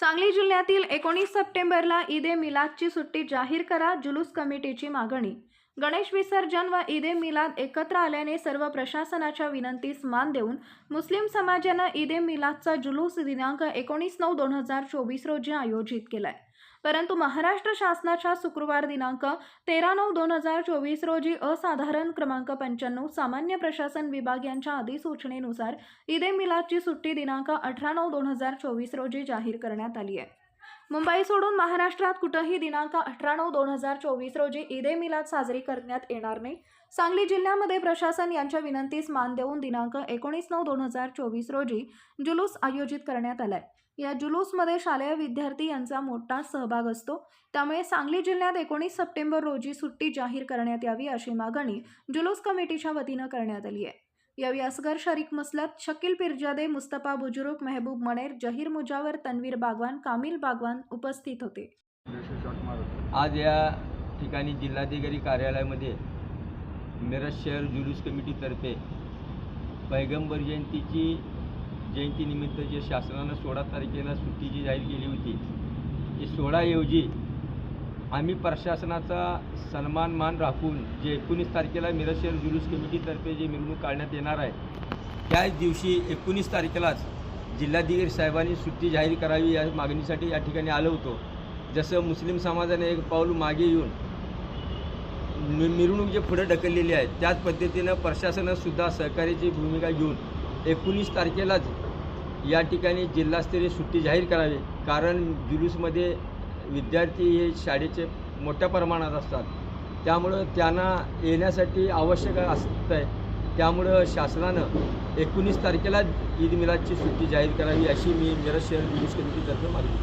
सांगली जिल्ह्यातील एकोणीस सप्टेंबरला ईद ए मिलादची सुट्टी जाहीर करा जुलूस कमिटीची मागणी. गणेश विसर्जन व ईद ए मिलाद एकत्र आल्याने सर्व प्रशासनाच्या विनंतीस मान देऊन मुस्लिम समाजानं ईद ए मिलादचा जुलूस दिनांक एकोणीस नऊ दोन हजार चोवीस रोजी आयोजित केलाय. परंतु महाराष्ट्र शासनाच्या शुक्रवार दिनांक तेरा नऊ दोन हजार चोवीस रोजी असाधारण क्रमांक पंच्याण्णव सामान्य प्रशासन विभाग यांच्या अधिसूचनेनुसार ईदे मिलादची सुट्टी दिनांक अठरा नऊ दोन हजार चोवीस रोजी जाहीर करण्यात आली आहे. मुंबई सोडून महाराष्ट्रात कुठंही दिनांक अठरा नऊ दोन हजार चोवीस रोजी ईद ए मिलाद साजरी करण्यात येणार नाही. सांगली जिल्ह्यामध्ये प्रशासन यांच्या विनंतीस मान देऊन दिनांक एकोणीस नऊ दोन हजार चोवीस रोजी जुलूस आयोजित करण्यात आलाय. या जुलूसमध्ये शालेय विद्यार्थी यांचा मोठा सहभाग असतो. त्यामुळे सांगली जिल्ह्यात एकोणीस सप्टेंबर रोजी सुट्टी जाहीर करण्यात यावी अशी मागणी जुलूस कमिटीच्या वतीनं करण्यात आली आहे. या व्यासगार शरीक मसलत शकील पिरजादे मुस्तफा बुजुर्ग मेहबूब मणेर जहीर मुजावर तन्वीर बागवान कामिल बागवान उपस्थित होते. आज या ठिकाणी जिल्हाधिकारी कार्यालयामध्ये मिरज शहर जुलूस कमिटीतर्फे पैगंबर जयंतीची जयंतीनिमित्त जे शासनानं सोळा तारखेला सुट्टी जी जाहीर केली होती ती सोळाऐवजी आम्ही प्रशासनाचा सन्मान मान राखून जे एकोणीस तारखेला मिरज शहर जुलूस कमिटीतर्फे जे मिरवणूक काढण्यात येणार आहे त्याच दिवशी एकोणीस तारखेलाच जिल्हाधिकारी साहेबांनी सुट्टी जाहीर करावी या मागणीसाठी या ठिकाणी आलो होतो. जसं मुस्लिम समाजाने एक पाऊल मागे येऊन मि- मिरवणूक जे पुढे ढकललेली आहे त्याच पद्धतीनं प्रशासनसुद्धा सहकार्याची भूमिका घेऊन एकोणीस तारखेलाच या ठिकाणी जिल्हास्तरीय सुट्टी जाहीर करावी. कारण जुलूसमध्ये विद्यार्थी हे शाळेचे मोठ्या प्रमाणात असतात. त्यामुळं त्यांना येण्यासाठी आवश्यक असतं आहे त्यामुळं शासनानं एकोणीस तारखेला ईद मिलादची सुट्टी जाहीर करावी अशी मी मिरज शहर जुलूस कमिटीतर्फे मागणी